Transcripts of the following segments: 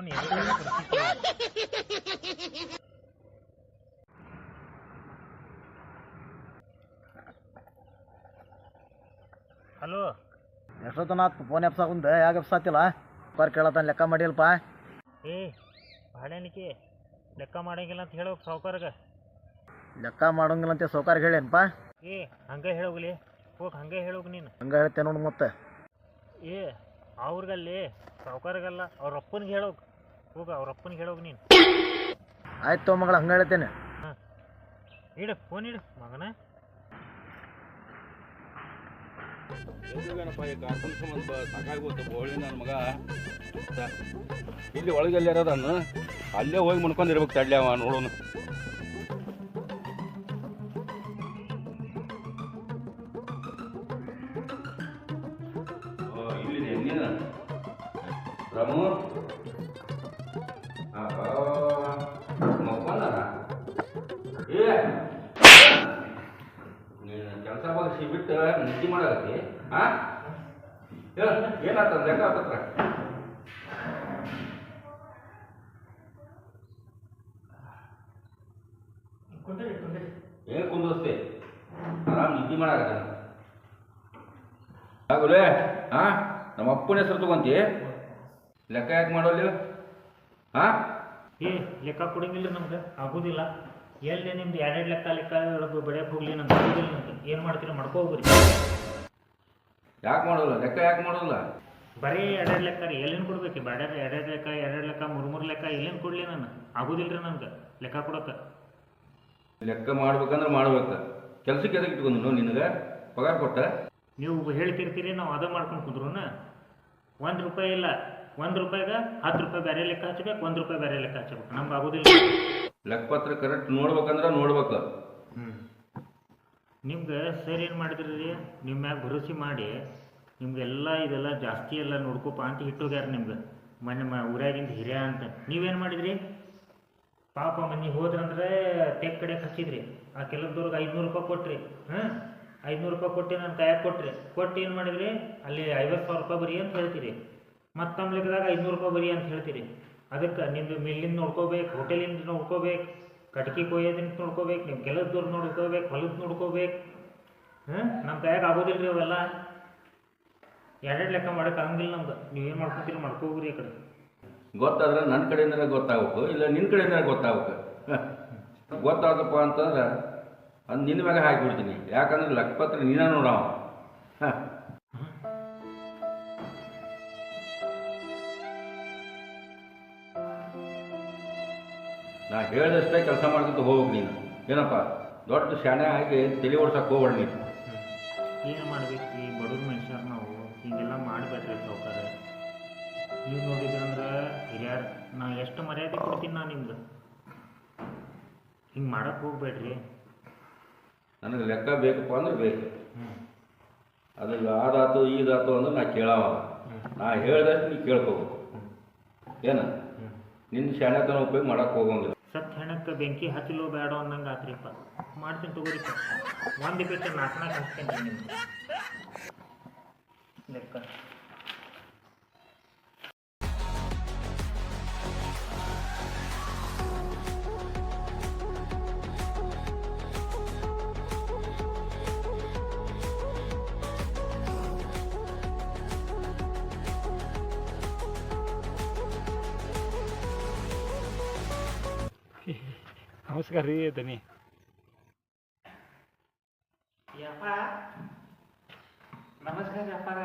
ಅವನು ಎದುರು ಪರಿಸ್ಥಿತಿ ಹಲೋ ಎಷ್ಟೊತ್ತನಾತ್? ಫೋನ್ ಎಪ್ಸಾಕುಂದ ಯಾಕೆ ಎಪ್ಸಾತಿಲ್ಲ? ಪರ್ ಕೇಳತ್ತಾನ ಲೆಕ್ಕ ಮಾಡಿಲ್ಪ ಏ ಬಾಳೆನಿಕೆ ಲೆಕ್ಕ ಮಾಡಂಗಿಲ್ಲ ಅಂತ ಹೇಳೋ ಸೌಕಾರಗ ಲೆಕ್ಕ ಮಾಡೋಂಗಿಲ್ಲ ಅಂತ ಸೌಕಾರ್ಗೆ ಹೇಳೇನಪ್ಪ ಏ ಹಂಗೆ ಹೇಳೋಗ್ಲಿ ಹೋಗಿ ಹಂಗೆ ಹೇಳೋಗ್ ನೀನು. ಹಂಗೆ ಹೇಳ್ತೇನೆ ನೋಡು ಮತ್ತೆ. ಏ ಅವ್ರಿಗಲ್ಲಿ ಸೌಕಾರಗಲ್ಲ ಅವ್ರ ಅಪ್ಪನಿಗೆ ಹೇಳೋಗ್ ಹೋಗ ಅವ್ರ ಅಪ್ಪನಿಗೆ ಹೇಳೋಗ್ ನೀನು. ಆಯ್ತು ಮಗಳ ಹಂಗೆ ಹೇಳ್ತೇನೆ ಹಾಂ. ಇಡು ಫೋನ್ ಇಡು ಮಗನ. ಇಲ್ಲಿ ಒಳಗೆ ಎಲ್ಲಿ ಇರೋದನ್ನು ಅಲ್ಲೇ ಹೋಗಿ ಮುನ್ಕೊಂಡಿರ್ಬೇಕು ತಡ್ಲಿ ಅವ ನೋಡೋಣ ನೀನು ಕೆಲಸ ಬಗ್ಸಿ ಬಿಟ್ಟು ನಿದ್ದೆ ಮಾಡಾಕತ್ತಿ ಹಾ ಹೇಳ ಏನಾಗ್ತದ ಲೆಕ್ಕ ಆತತ್ರ ಏನ್ ಕುಂದೋಸ್ತೇ ಆರಾಮ್ ನಿದ್ದೆ ಮಾಡಾಕತ್ತ ಯಾಗುಲೇ ಹಾ ನಮ್ಮ ಅಪ್ಪನ ಹೆಸರು ತಗೊಂತಿ? ಲೆಕ್ಕ ಯಾಕೆ ಮಾಡೋಲ್ಲ ಹಾ ಏ ಲೆಕ್ಕ ಕೊಡಂಗಿಲ್ಲ ನಮ್ಗೆ ಆಗೋದಿಲ್ಲ. ಎಲ್ಲಿ ನಿಮ್ದು ಎರಡೆರಡು ಲೆಕ್ಕ ಲೆಕ್ಕ ಹೇಳೋದು ಬೆಳೆಯಕ್ಕೆ ಹೋಗ್ಲಿ ನಮ್ಗೆ ಗೊತ್ತಿಲ್ಲ ನಮ್ಗೆ ಏನು ಮಾಡ್ತೀರಿ ಮಾಡ್ಕೋಗ್ರಿ ಯಾಕೆ ಮಾಡೋಲ್ಲ? ಲೆಕ್ಕ ಯಾಕೆ ಮಾಡೋಲ್ಲ? ಬರೀ ಎರಡೆರಡು ಲೆಕ್ಕ ರೀ. ಎಲ್ಲಿನ ಕೊಡ್ಬೇಕು? ಬೇಡ ಎರಡೆರಡು ಲೆಕ್ಕ ಎರಡೆರಡು ಲೆಕ್ಕ ಮೂರು ಮೂರು ಲೆಕ್ಕ ಎಲ್ಲಿನ ಕೊಡಲಿ ನಾನು? ಆಗೋದಿಲ್ಲ ರೀ ನಮ್ಗೆ ಲೆಕ್ಕ ಕೊಡಕ್ಕ ಲೆಕ್ಕ ಮಾಡ್ಬೇಕಂದ್ರೆ ಮಾಡ್ಬೇಕು. ಕೆಲ್ಸಕ್ಕೆ ಎದಕ್ಕೆ ಇಟ್ಕೊಂಡು ನಿನಗೆ? ಪಗಾರ ಕೊಟ್ಟ? ನೀವು ಹೇಳ್ತಿರ್ತೀರಿ ನಾವು ಅದ ಮಾಡ್ಕೊಂಡು ಕುಂದ್ರು ಒಂದು ರೂಪಾಯಿ ಇಲ್ಲ. ಒಂದು ರೂಪಾಯಿಗೆ ಹತ್ತು ರೂಪಾಯಿ ಬೇರೆ ಲೆಕ್ಕ ಹಚ್ಚಬೇಕು ಒಂದು ರೂಪಾಯಿ ಬೇರೆ ಲೆಕ್ಕ ಹಚ್ಚಬೇಕು. ನಮ್ಗೆ ಆಗೋದಿಲ್ಲ. ಲೆಕ್ಕಪತ್ರ ಕರೆಕ್ಟ್ ನೋಡ್ಬೇಕಂದ್ರ ನೋಡ್ಬೇಕು. ನಿಮ್ಗೆ ಸರ್ ಏನು ಮಾಡಿದ್ರಿ? ರೀ ನಿಮ್ಮ ಮ್ಯಾಗ ಭರವಸೆ ಮಾಡಿ, ನಿಮ್ಗೆಲ್ಲ ಇದೆಲ್ಲ ಜಾಸ್ತಿ ಎಲ್ಲ ನೋಡ್ಕೋಪ ಅಂತ ಇಟ್ಟೋಗ್ಯಾರ ನಿಮ್ಗೆ. ಮೊನ್ನೆ ಮ ಊರಾಗಿಂದ ಹಿರಿಯ ಅಂತ. ನೀವೇನು ಮಾಡಿದ್ರಿ? ಪಾಪ ಮನೆ ಹೋದ್ರಂದ್ರೆ ಟೆಕ್ ಕಡೆ ಹಚ್ಚಿದ್ರಿ. ಆ ಕೆಲವ್ದವ್ರಿಗೆ ಐದುನೂರು ರೂಪಾಯಿ ಕೊಟ್ರಿ. ಹಾಂ ಐದುನೂರು ರೂಪಾಯಿ ಕೊಟ್ಟು ನನ್ನ ಕೈಯಾಗ ಕೊಟ್ರಿ. ಕೊಟ್ಟು ಏನು ಮಾಡಿದ್ರಿ? ಅಲ್ಲಿ ಐವತ್ತು ಸಾವಿರ ರೂಪಾಯಿ ಬರೀ ಅಂತ ಹೇಳ್ತೀರಿ. ಮತ್ತೊಮ್ಮೆ ಲೆಕ್ಕದಾಗ ಐದುನೂರು ರೂಪಾಯಿ ಬರೀ ಅಂತ ಹೇಳ್ತೀರಿ. ಅದಕ್ಕೆ ನಿಮ್ದು ಮಿಲ್ಲಿಂದ ನೋಡ್ಕೋಬೇಕು, ಹೋಟೆಲಿಂದ ನೋಡ್ಕೋಬೇಕು, ಕಟ್ಕಿ ಕೊಯ್ಯೋದಿಂದ ನೋಡ್ಕೋಬೇಕು ನೀವು ಕೆಲಸದವ್ರು ನೋಡ್ಕೋಬೇಕು, ಹೊಲದ ನೋಡ್ಕೋಬೇಕು. ಹಾಂ ನಮ್ಮ ಕೈಯಾಗ ಆಗೋದಿಲ್ಲ ರೀ ಅವೆಲ್ಲ. ಎರಡೆರಡು ಲೆಕ್ಕ ಮಾಡೋಕೆ ಆಗಂಗಿಲ್ಲ ನಮ್ಗೆ. ನೀವೇನು ಮಾಡ್ಕೊತೀರಿ ಮಾಡ್ಕೋಗ್ರಿ ಈ ಕಡೆ. ಗೊತ್ತಾದ್ರೆ ನನ್ನ ಕಡೆಯಿಂದ ಗೊತ್ತಾಗಬೇಕು, ಇಲ್ಲ ನಿನ್ನ ಕಡೆಯಿಂದ ಗೊತ್ತಾಗಬೇಕು. ಗೊತ್ತಾದಪ್ಪ ಅಂತಂದ್ರೆ ಅದು ನಿನ್ನ ಮ್ಯಾಗ ಹಾಕಿಬಿಡ್ತೀನಿ ಯಾಕಂದ್ರೆ ಲೆಕ್ಕಪತ್ರ ನೀನೇ ನೋಡವ. ಹಾಂ ನಾ ಹೇಳಿದಷ್ಟೇ ಕೆಲಸ ಮಾಡ್ಕೊಂತ ಹೋಗ್ಬೇಕು ನೀನು. ಏನಪ್ಪ ದೊಡ್ಡ ಶಾಣೆ ಆಗಿ ತಲೆ ಓಡ್ಸಕ್ಕೆ ಹೋಗ್ಬೇಡ ನೀನು. ಏನು ಮಾಡ್ಬೇಕು ಈ ಬಡವ್ರ ಮನುಷ್ಯರು ನಾವು ಹೀಗೆಲ್ಲ ಮಾಡಬೇಡ್ರಿ ಸಾವುಕಾರ. ನೀವು ನೋಡಿದ್ರಂದ್ರೆ ಹಿರಿಯರ್ ನಾ ಎಷ್ಟು ಮರ್ಯಾದೆ ಕೊಡ್ತೀನಿ ನಾ ನಿಮ್ದು. ಹಿಂಗೆ ಮಾಡಕ್ಕೆ ಹೋಗ್ಬೇಡ್ರಿ. ನನಗೆ ಲೆಕ್ಕ ಬೇಕಪ್ಪ ಅಂದ್ರೆ ಬೇಕು. ಅದು ಅದು ಅದಾತು ಈದಾತು ಅಂದ್ರೆ ನಾ ಕೇಳವ ನಾ ಹೇಳ್ದಷ್ಟು ನೀ ಕೇಳ್ಕೋಬೇಕು. ಏನು? ನಿನ್ನ ಶಾಣೆತನ ಉಪಯೋಗ ಮಾಡಕ್ಕೆ ಹೋಗಂಗಿಲ್ಲ. ಸತ್ ಹೆಣಕ್ಕೆ ಬೆಂಕಿ ಹಚ್ಚಲು ಬೇಡ ಅನ್ನಂಗೆ ಆತ್ರಿಪ್ಪ ಮಾಡ್ತೀನಿ ತಗೋರಿಪ್ಪ ಒಂದು ಬೇಕ ನಾಲ್ಕು ನಾಲ್ಕು ಹಚ್ತೇನೆ ಲೆಕ್ಕ. ನಮಸ್ಕಾರ ರೀ ದನಿ ಯಪ್ಪ. ನಮಸ್ಕಾರ ಅಪ್ಪಾರ.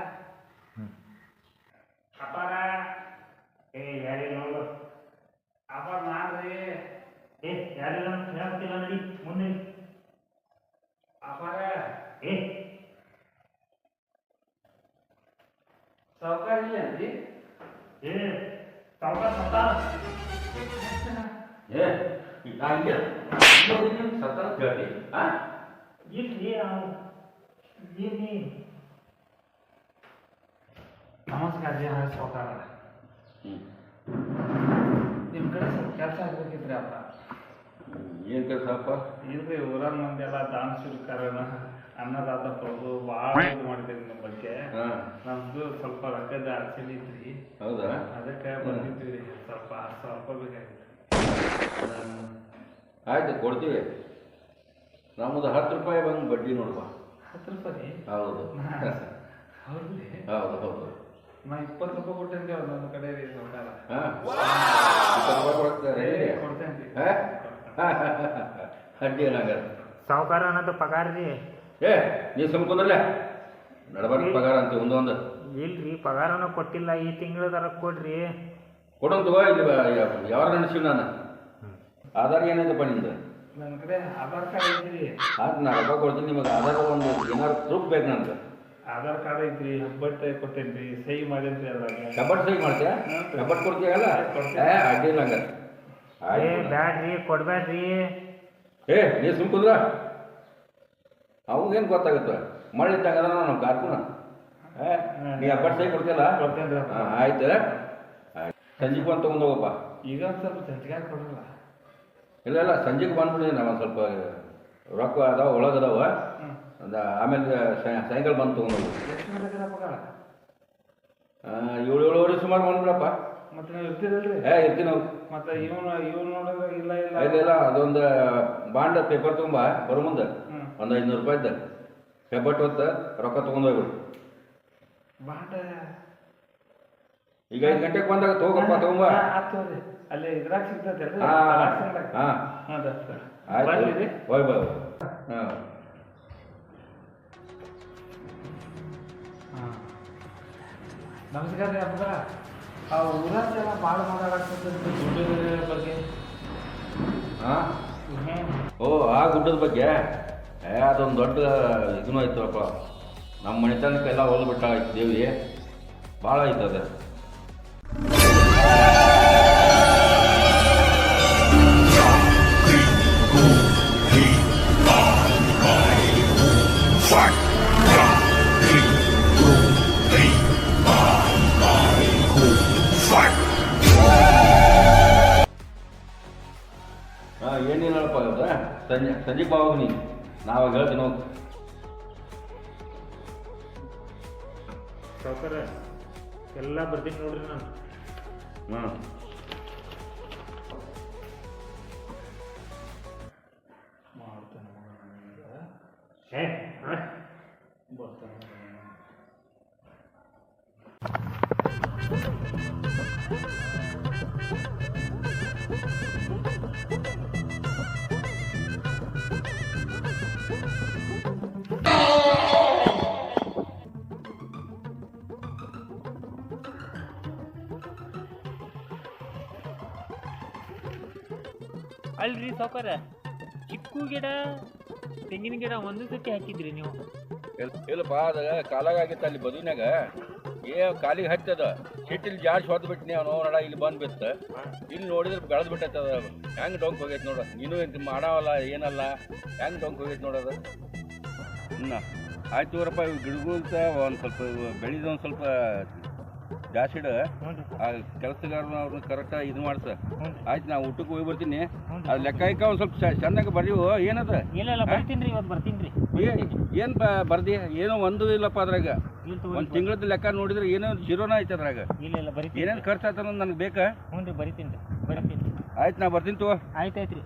ಅಪ್ಪಾರ. ಏ ಯಾರಿಲ್ಲ ನೋಡು. ಅಪ್ಪ ಮಾಡ್ರಿ. ಏ ಯಾರಿಲ್ಲ ಅಂತ ಹೇಳ್ತಿಲ್ಲ ನಡಿ ಮುಂದೆ. ಅಪ್ಪಾರ ಏ. ಸಾವುಕಾರ ಇಲ್ಲ ರೀ ಏ ಸಾವ್ಕಾಶ ಸತ್ತಾರ. ಹಿಂಗೆ. ಸತ್ತಾರ ಕೇಳಿ ಇರ್ಲಿ ಅವ್ನು ಇರ್ಲಿ. ನಮಸ್ಕಾರ ರೀ ಹಾಂ ಸಾವುಕಾರ ಹ್ಞೂ ನಿಮ್ಮ ಕಡೆ ಸ್ವಲ್ಪ ಕೆಲಸ ಆಗ್ಬೇಕಿತ್ರಿ ಅಪ್ಪ. ಏನು ಕೆಲಸಪ್ಪ ಇಲ್ರಿ ಊರಾಗ ಮಂದೆಲ್ಲ ದಾನ ಸ್ವೀಕಾರ ಅನ್ನದಾತ ಪ್ರಭು ಭಾಳ ಇದು ಮಾಡಿದ್ರಿ ನಿಮ್ಮ ಬಗ್ಗೆ. ನಮ್ದು ಸ್ವಲ್ಪ ರೊಕ್ಕದ ಅಡಚಣೆ ಐತ್ರಿ ಹೌದಾ? ಅದಕ್ಕೆ ಬಂದಿದ್ವಿ ಸ್ವಲ್ಪ ರೂಪಾಯಿ ಬೇಕಾಗಿತ್ತು. ಆಯ್ತು ಕೊಡ್ತೀವಿ. ನಮ್ಮದು ಹತ್ತು ರೂಪಾಯಿ ಬಂದು ಬಡ್ಡಿ ನೋಡುವ ಹತ್ತು ರೂಪಾಯಿ? ಹೌದು. ಹೌದು ಹೌದು. ನಾ ಇಪ್ಪತ್ತು ರೂಪಾಯಿ ಕೊಟ್ಟೇನ್ರಿ ಒಂದೊಂದು ಕಡೆ ರೀ ಕೊಡ್ತಾರೆ ಕೊಡ್ತೇನ್ರಿ ಅಡ್ಡಿ ಏನಾಗಲ್ಲ. ಸಾವುಕಾರ ಅನ್ನೋದು ಪಗಾರ ರೀ. ಏ ನೀವು ಸುಮ್ಕೊಂಡ್ರಲ್ಲ ನಡಬಾರ್ದು ಪಗಾರ ಅಂತ ಒಂದೊಂದು. ಇಲ್ರಿ ಪಗಾರನ ಕೊಟ್ಟಿಲ್ಲ ಈ ತಿಂಗಳದಾರ ಕೊಡ್ರಿ. ಕೊಡಂತ ತಗೋ ಇಲ್ಲಿ ಯಾವಾಗ ನಡೆಸಿ ನಾನು ಆಧಾರ್ ಏನೈತಪ್ಪ ನಿಂದು ನನ್ನ ಕಡೆ ಆಧಾರ್ ಕಾರ್ಡ್ ಐತ್ರಿ. ಆಯ್ತು ನಾ ರೊಕ್ಕ ಕೊಡ್ತೀನಿ ನಿಮಗೆ ಆಧಾರ್ ಒಂದು ಏನಾರು ಪ್ರೂಫ್ ಬೇಕು ನಂತ ಆಧಾರ್ ಕಾರ್ಡ್ ಐತ್ರಿ ಹೆಬ್ಬಟ್ಟು ಕೊಟ್ಟೇನ್ರಿ ಸಹಿ ಮಾಡೇನ್ರಿ ಅದ್ರಾಗ. ಕಬಡ್ ಸಹಿ ಮಾಡ್ತೀಯ? ಕಬಡ್ ಕೊಡ್ತೀಯಲ್ಲ? ಏ ಅಡ್ಡಿ ಹಂಗ ಏ ಬ್ಯಾಡ್ರಿ ಕೊಡ್ಬೇಡ್ರಿ ಏ ನೀ ಸುಮ್ಕುದ್ರ ಅವಾಗೇನು ಗೊತ್ತಾಗುತ್ತೆ? ಮಳೆ ಇದ್ದಾಗ ಅದ ನಮ್ಮ ಕಾರ್ಕುನ. ಏ ನೀ ಅಬ್ಬಟ್ ಸಹಿ ಕೊಡ್ತೀಯಲ್ಲ? ಕೊಡ್ತೇನೆ ಆಯ್ತು. ಸಂಜೆಗೆ ಬಂದು ತೊಗೊಂಡು ಹೋಗಪ್ಪ. ಈಗ ಒಂದ್ ಸ್ವಲ್ಪ ಸಂಜೆಗೆ ಕೊಡಲ್ಲ ಇಲ್ಲ ಇಲ್ಲ ಸಂಜೆಗೆ ಬಂದ್ಬಿಡಿದೀನಿ ನಾವು ಒಂದು ಸ್ವಲ್ಪ ರೊಕ್ಕ ಅದಾವ ಒಳಗೆ ಅದಾವ. ಹ್ಮ್. ಅದ ಆಮೇಲೆ ಸಾಯ- ಸಾಯಂಕಾಲ ಬಂದು ತೊಗೊಂಡು ಏಳು ಏಳುವರೆ ಸುಮಾರು ಬಂದ್ಬಿಡಪ್ಪ. ಮತ್ತೆ ನೀವು ಇರ್ತೀರಲ್ರಿ? ಏ ಇರ್ತೀನಿ ಹೋಗು ಮತ್ತೆ ಇವನು ಇವನು ನೋಡಿದ್ರೆ ಇಲ್ಲ ಇಲ್ಲ. ಇಲ್ಲ ಇಲ್ಲ ಅದೊಂದು ಬಾಂಡ ಪೇಪರ್ ತುಂಬ ಬರೋ ಮುಂದೆ. ಒಂದು ಐದುನೂರು ರೂಪಾಯಿದ್ದ ಹೆಬ್ಬಟ್ಟು ಹೊತ್ತ ರೊಕ್ಕ ತೊಗೊಂಡು ಹೋಗ್ಬಿಡು. ಬಾಟ ಈಗ ಐದು ಗಂಟೆಗೆ ಬಂದಾಗ ತಗೋಪ್ಪ ತಗೊಂಬ. ಅಲ್ಲಿ ಇದ್ರಾಗ ಸಿಗ್ತೈತೆ ಹಾಂ ಹಾ ಆಯ್ತು. ಬಾ ಹಾಂ. ನಮಸ್ಕಾರ ರೀ ಅಪ್ಪ ಆ ಊರಾಗ ಜನ ಭಾಳ ಮಾತಾಡಕ್ತೈತೆ ಗುಡ್ಡದ ಬಗ್ಗೆ? ಹಾಂ. ಓ ಆ ಗುಡ್ಡದ ಬಗ್ಗೆ? ಏ ಅದೊಂದು ದೊಡ್ಡ ಇದೂ ಆಯ್ತಪ್ಪ. ನಮ್ಮ ಮನೆತನಕ್ಕೆಲ್ಲ ಹೊಲ್ದು ಬಿಟ್ಟ ದೇವಿ ಭಾಳ ಐತೆ ಹಾಂ ಏನೇನಪ್ಪ ಅದು ಸಂಜೆ ಸಂಜೆಗೆ ಬಾ ಹೋಗಿ ನೀ. ನಾವು ಹೇಳ್ತೀನಿ ಹೋಗಿ. ಸಾವುಕಾರ ಎಲ್ಲ ಬರ್ತೀನಿ ನೋಡ್ರಿ ನಾನು. ಹಾಂ. ಮಾಡ್ತಾನೆ ಏ? ಬರ್ತಾನೆ ಅಲ್ರಿ ಸಾವುಕಾರ? ಚಿಕ್ಕು ಗಿಡ, ತೆಂಗಿನ ಗಿಡ ಒಂದು ಸತಿ ಹಾಕಿದ್ರಿ ನೀವು. ಇಲ್ಲ- ಕಾಲಾಗಿತ್ತ ಕಾಲಾಗ ಅಲ್ಲಿ ಬದುವಿನಾಗ ಏ, ಕಾಲಿಗೆ ಹತ್ತದ ಸಿಟ್ಟಿಲ್ ಜಾಸ್ತಿ ಹೊತ್ತು ಬಿಟ್ಟಿನಿ ಅವನು ನೋಡ ಇಲ್ಲಿ ಬಂದು ಬಿತ್ತ. ಇಲ್ಲಿ ನೋಡಿದ್ರೆ ಗಳದ್ ಬಿಟ್ಟೈತೆ ಅದು. ಹೆಂಗೆ ಡೊಂಕ್ ಹೋಗೈತೆ ನೋಡ. ನೀನು ಎಂತ ಮಾಡವಲ್ಲ, ಏನಲ್ಲ, ಹೆಂಗೆ ಡೊಂಕ್ ಹೋಗೈತೆ ನೋಡೋದು ಇನ್ನ ಆಯ್ತು ಅವರಪ್ಪ ಇವು ಅಂತ ಒಂದು ಸ್ವಲ್ಪ ಬೆಳೆದು ಒಂದು ಸ್ವಲ್ಪ ಜಾಸ್ತಿ ಇಡ. ಹ್ಞೂ ರೀ. ಆ ಕೆಲಸಗಾರನ ಅವ್ರನ್ನ ಕರೆಕ್ಟಾಗಿ ಇದು ಮಾಡ್ಸ. ಆಯ್ತು ನಾ ಊಟಕ್ಕೆ ಹೋಗಿ ಬರ್ತೀನಿ. ಆ ಅದು ಲೆಕ್ಕ ಇಕ್ಕ ಒಂದು ಸ್ವಲ್ಪ ಚೆನ್ನಾಗಿ ಚಂದಾಗಿ ಬರೀವು ಏನದ? ಇಲ್ಲ ಇಲ್ಲ ಬರ್ತೀನಿ ರೀ ಇವತ್ತು ಬರ್ತೀನಿ ರೀ. ಏನು ಬರ್ದಿ? ಏನೋ ಒಂದು ಇಲ್ಲಪ್ಪ ಅದ್ರಾಗ. ಒಂದು ತಿಂಗಳದ ಲೆಕ್ಕ ನೋಡಿದ್ರೆ ಏನೋ ಜೀರೋನ ಐತೆ ಅದ್ರಾಗ. ಇಲ್ಲ ಇಲ್ಲ ಏನೇನು ಖರ್ಚು ನನಗೆ ಬೇಕಾ? ಹ್ಞೂ ರೀ ಬರಿತೀನಿ ರೀ. ಬರಿತೀನಿ ಆಯ್ತು ನಾ ಬರ್ತೀನಿ ತೋ ಆಯ್ತು ಆಯ್ತು ರೀ.